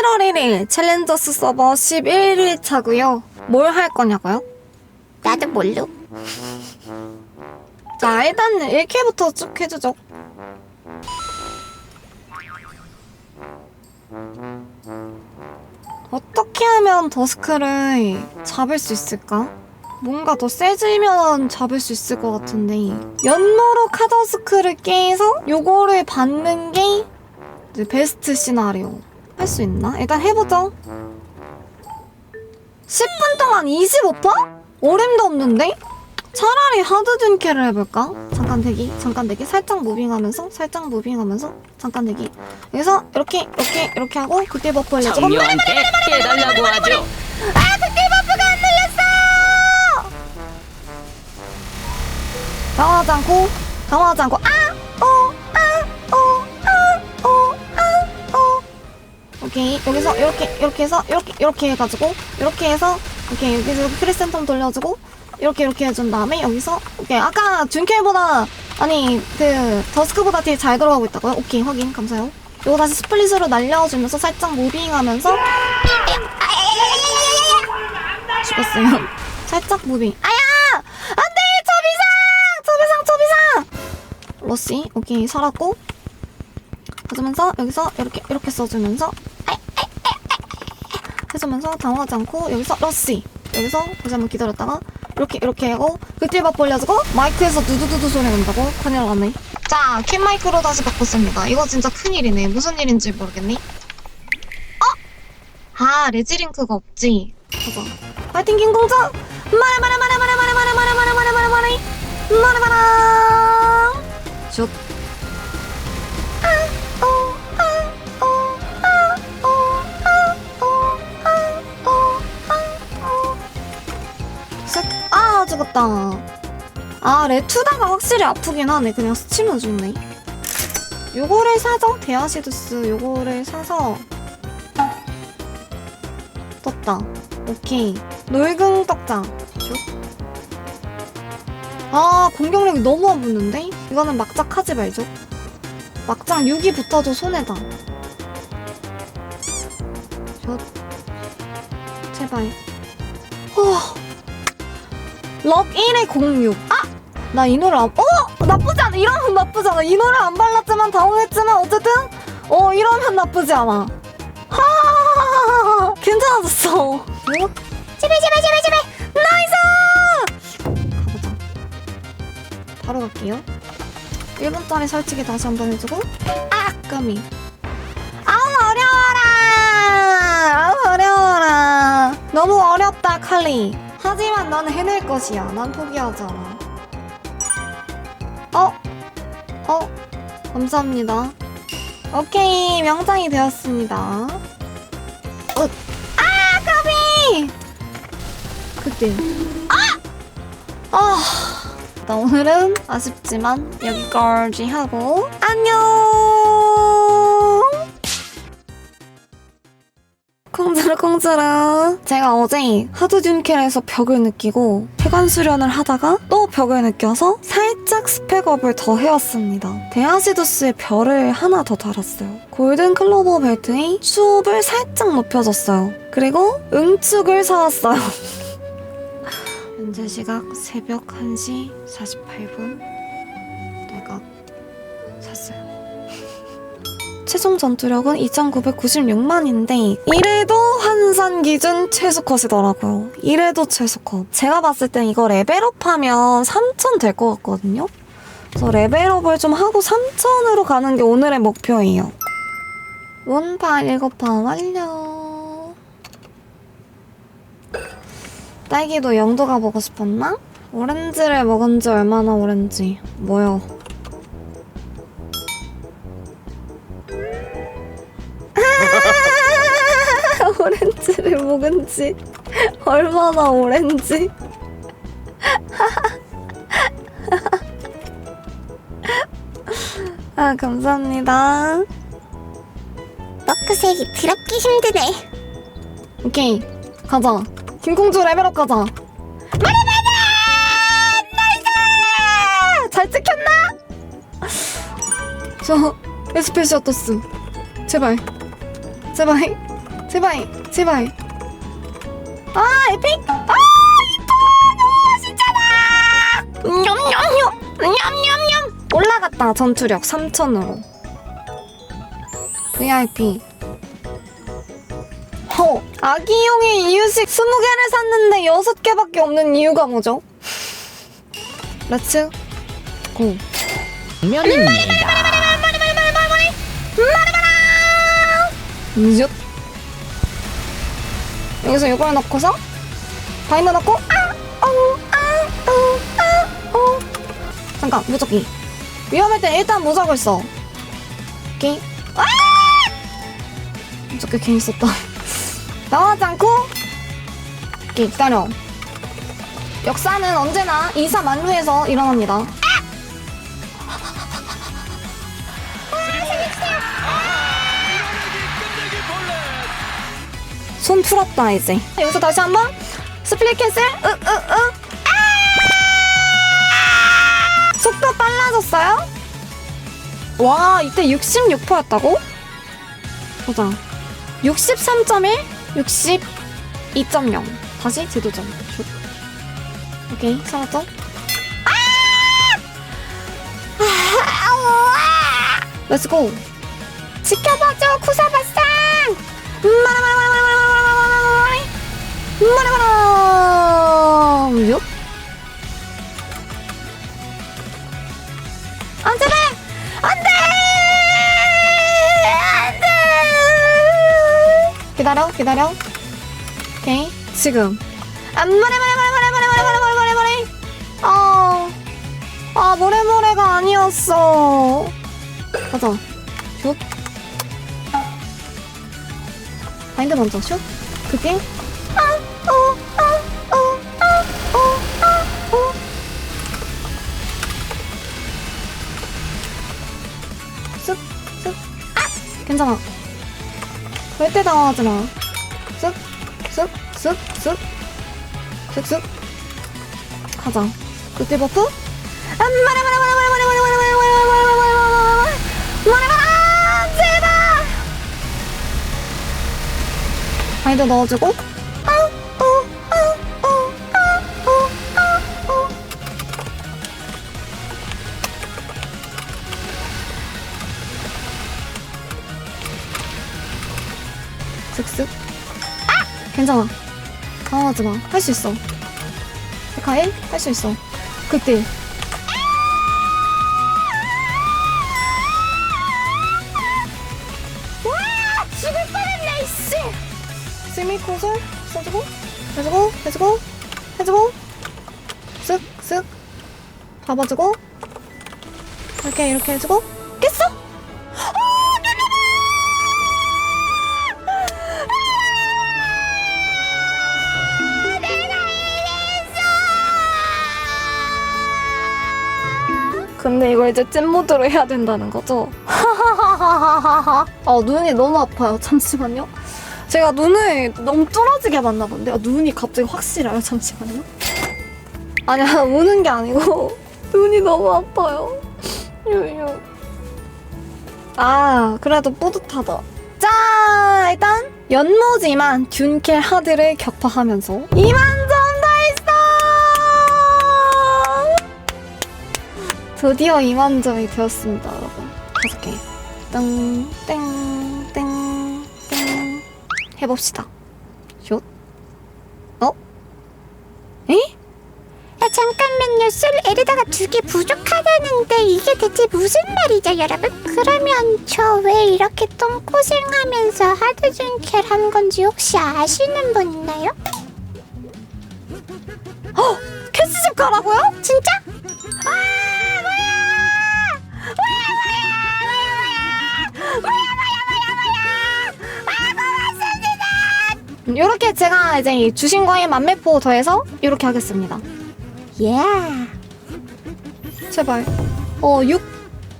7월 1일 챌린저스 서버 11일 차고요. 뭘 할 거냐고요? 나도 몰라. 자, 일단 1캐부터 쭉 해주죠. 어떻게 하면 더스크를 잡을 수 있을까? 뭔가 더 세지면 잡을 수 있을 것 같은데 연노로 카더스크를 깨서 요거를 받는 게 이제 베스트 시나리오 할 수 있나? 일단 해보죠 10분 동안 25%? 오름도 없는데? 차라리 하드 둔캐를 해볼까? 잠깐 대기, 잠깐 대기, 살짝 무빙하면서, 살짝 무빙하면서, 잠깐 대기. 여기서 이렇게, 이렇게, 이렇게 하고 그때 버프 올려주고. 청녀한테 해달라고 하죠. 아, 그때 버프가 안 눌렸어! 당황하지 않고, 당황하지 않고, 아, 오케이, 여기서 이렇게, 이렇게 해서, 이렇게, 이렇게 해가지고, 이렇게 해서, 오케이, 여기서 크리센텀 돌려주고, 이렇게, 이렇게 해준 다음에, 여기서, 오케이, 아까 준켈보다, 아니, 그, 더스크보다 되게 잘 들어가고 있다고요? 오케이, 확인, 감사해요. 요거 다시 스플릿으로 날려주면서 살짝 무빙하면서, 죽었어요. 살짝 무빙. 아야! 안 돼! 초비상! 초비상! 초비상! 러시. 오케이, 살았고. 해주면서, 여기서 이렇게, 이렇게 써주면서, 해주면서, 당황하지 않고, 여기서 러시. 여기서 다시 한번 기다렸다가, 이렇게, 이렇게 하고, 그til밥 벌려주고, 마이크에서 두두두두 소리 난다고? 큰일 났네. 자, 캔 마이크로 다시 바꿨습니다. 이거 진짜 큰일이네. 무슨 일인지 모르겠네. 어? 아, 레지링크가 없지. 가자. 파이팅 킹공주! 말해 말해 말해 말해 말해 말해 말해 말해 말해 말해 말해 말해 말해 슛. 아, 죽었다. 아, 레투다가 확실히 아프긴 하네. 그냥 스치면 죽네. 요거를 사죠. 데아시두스 요거를 사서 떴다. 오케이. 놀궁 떡장. 슉. 아, 공격력이 너무 안 붙는데? 이거는 막작 하지 말죠. 막장 6이 붙어도 손해다. 슛. 제발. 어. 럭 1에 06. 아! 나 이 노래 안, 어! 나쁘지 않아. 이러면 나쁘지 않아. 이 노래 안 발랐지만 당황했지만 어쨌든, 어, 이러면 나쁘지 않아. 하 괜찮아졌어. 뭐? 제발 제발 제발 제발 나이스! 가보자. 바로 갈게요. 1분짜리 설치기 다시 한 번 해주고 아 까미. 아우 어려워라. 아우 어려워라. 너무 어렵다 칼리. 하지만 난 해낼 것이야. 난 포기하지 않아. 어? 어? 감사합니다. 오케이 명장이 되었습니다. 어. 아 까비! 그때 아! 아! 나 오늘은 아쉽지만 여기까지 하고 안녕! 콩자라 콩자라 제가 어제 하드 듀캐에서 벽을 느끼고 해관 수련을 하다가 또 벽을 느껴서 살짝 스펙업을 더 해왔습니다. 데아시두스의 별을 하나 더 달았어요. 골든 클로버 벨트에 수업을 살짝 높여줬어요. 그리고 응축을 사왔어요. 현재 시각 새벽 1시 48분 내가 샀어요. 최종 전투력은 2996만인데 이래도 환산 기준 최소컷이더라고요. 이래도 최소컷. 제가 봤을 땐 이거 레벨업하면 3000 될 것 같거든요. 그래서 레벨업을 좀 하고 3000으로 가는 게 오늘의 목표예요. 원파 7판 완료. 딸기도 영도 가 보고 싶었나? 오렌지를 먹은 지 얼마나 오렌지. 뭐요? 반지를 먹은 지? 얼마나 오랜지? 아 감사합니다. 너크색이 드럽게 힘드네. 오케이 가자. 김공주 레벨업 가자. 마리베드 나이스 잘 찍혔나? 저 에스페시아 토스. 제발. 제발. 제발. 제발. 아 에픽. 아 이뻐. 진짜다. 냠냠냠. 냠냠냠. 올라갔다 전투력 3천으로. VIP. 허. 어, 아기용의 이유식 20개를 샀는데 6개밖에 없는 이유가 뭐죠? 렛츠 고. 면입니다. 말해 말해 말해 말해 말해 말해 말해 말해 말해 말해 말해 말해 말해 말해 여기서 이걸 넣고서 바인더 넣고 아! 어우! 아! 어우! 아! 어 잠깐 무적기 위험할 때 일단 무적을 써 오케이 아! 무적기 괜히 썼다 나오지 않고 오케이 기다려 역사는 언제나 이사 만루에서 일어납니다 손 풀었다 이제. 여기서 다시 한번. 스플릿 캔슬. 으으으. 아! 속도 빨라졌어요? 와 이때 66%였다고? 보자. 63.1 62.0 다시 제도점 오케이 사라져. 아! 아, 렛츠고 지켜봐줘 쿠사바상. 마라마라 기다려 기다려. 오케이. 지금. 아 모래 모래 모래 모래 모래 모래 모래 모래 모래. 아, 아 모래 모래가 아니었어. 가자. 슛. 바인드 먼저 슛. 그게 아, 어, 아, 어, 아, 어! 괜찮아. 절대 당황하지 마. 쓱, 쓱, 쓱, 쓱. 쓱, 쓱. 가자. 그때 버프? 아, 마라, 마라, 마라, 마라, 마라, 마라, 마라, 마라, 마라, 마라, 마라, 마라, 마라, 마라, 마라, 제발! 바인더 넣어주고. 슥슥. 아! 괜찮아. 당황하지 마. 할 수 있어. 데카일? 할수 있어. 그때. 와! 죽을 뻔했네, 이씨! 스미코솔 써주고, 해주고, 해주고, 해주고, 쓱, 쓱. 잡아주고, 이렇게, 이렇게 해주고, 깼어! 근데 이거 이제 찐 모드로 해야 된다는 거죠? 아 눈이 너무 아파요. 잠시만요. 제가 눈을 너무 뚫어지게 봤나 본데 아, 눈이 갑자기 확실해요. 잠시만요. 아니야 우는 게 아니고 눈이 너무 아파요. 유유. 아 그래도 뿌듯하다. 자 일단 연모지만 균켈 하드를 격파하면서 2만 드디어 2만 점이 되었습니다, 여러분. 다섯 개. 땡, 땡, 땡, 땡. 해봅시다. 슛. 어? 에? 야 잠깐만요 술 에르다가 두 개 부족하다는데 이게 대체 무슨 말이죠 여러분? 그러면 저 왜 이렇게 똥고생하면서 하드 준켈 한 건지 혹시 아시는 분 있나요? 캐스집 가라고요? 진짜? 이렇게 제가 이제 이 주신 거에 만매포 더해서 이렇게 하겠습니다. 예 제발. 어, 6,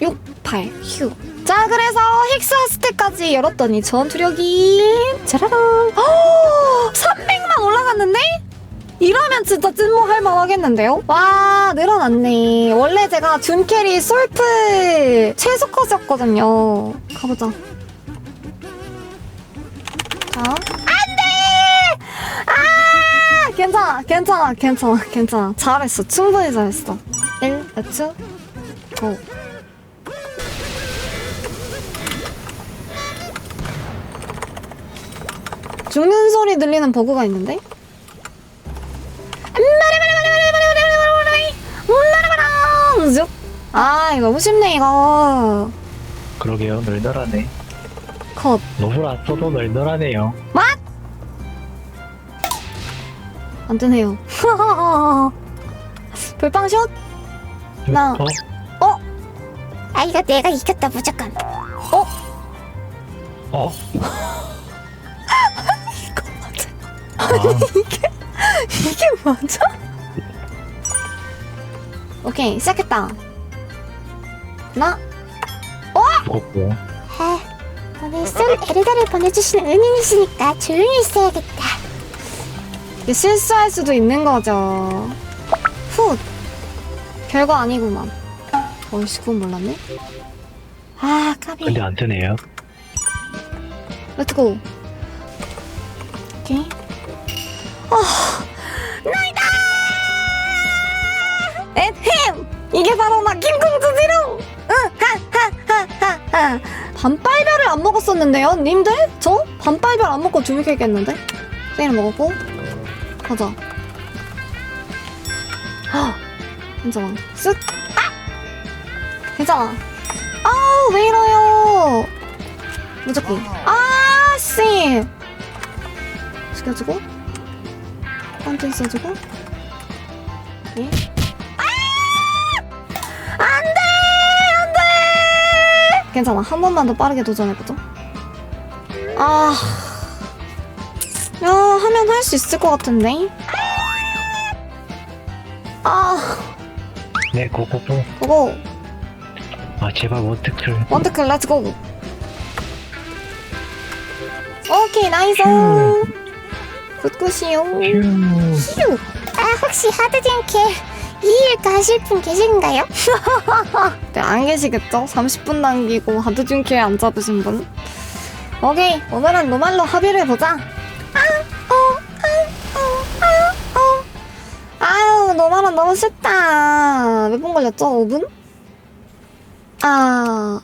6, 8, 휴. 자, 그래서 힉스 하스테까지 열었더니 전투력이 짜라란. 어, 300만 올라갔는데? 이러면 진짜 찐모 할 만 하겠는데요? 와, 늘어났네. 원래 제가 둔캐리 솔프 최소컷이었거든요. 가보자. 자. 안 돼! 아! 괜찮아, 괜찮아, 괜찮아, 괜찮아. 잘했어. 충분히 잘했어. 1, 2, 고. 죽는 소리 들리는 버그가 있는데? 쭉. 아, 이거 너무 쉽네, 이거. 그러게요 널널하네 컷. 안 써도 널널하네요 안 되네요. 불빵샷? 나. 어? 아 이거 내가 이겼다 무조건 어? 아, 이게 맞아? 오케이, 시작했다. 하나, 무겁고요 아, 오늘 쏠 에르다를 보내주시는 은인이시니까 조용히 있어야겠다 이게 실수할 수도 있는 거죠. 훗. 별거 아니구만. 어이씨, 그건 몰랐네. 아, 까비. 근데 안 뜨네요 렛츠고. 오케이. 아, 나이다! 에헴! 이게 바로 나 김공주지롱! 응, 하, 하, 하, 하, 하. 반빨별을 안 먹었었는데요, 님들? 저 반빨별 안 먹고 주무겠는데? 세일 먹었고. 가자. 헉! 괜찮아. 쓱! 아! 괜찮아. 아우, 왜 이러요? 무조건. 아, 씨! 시켜주고. 펀팅 써주고. 예. 아! 돼! 괜찮아. 한 번만 더 빠르게 도전해보죠. 아. 야, 하면 할 수 있을 것 같은데? 아, 네 고고고. 그거. 아 제발 원테클 원테클 렛츠고 오케이 나이스. 굿굿이요. 휴. 휴. 아 혹시 하드진캐 이일까 하실 분 계신가요? 네, 안 계시겠죠? 30분 남기고 하드준키에 안 잡으신 분. 오케이 오늘은 노말로 합의를 보자 노말은 너무 쉽다 몇 분 걸렸죠? 5분? 아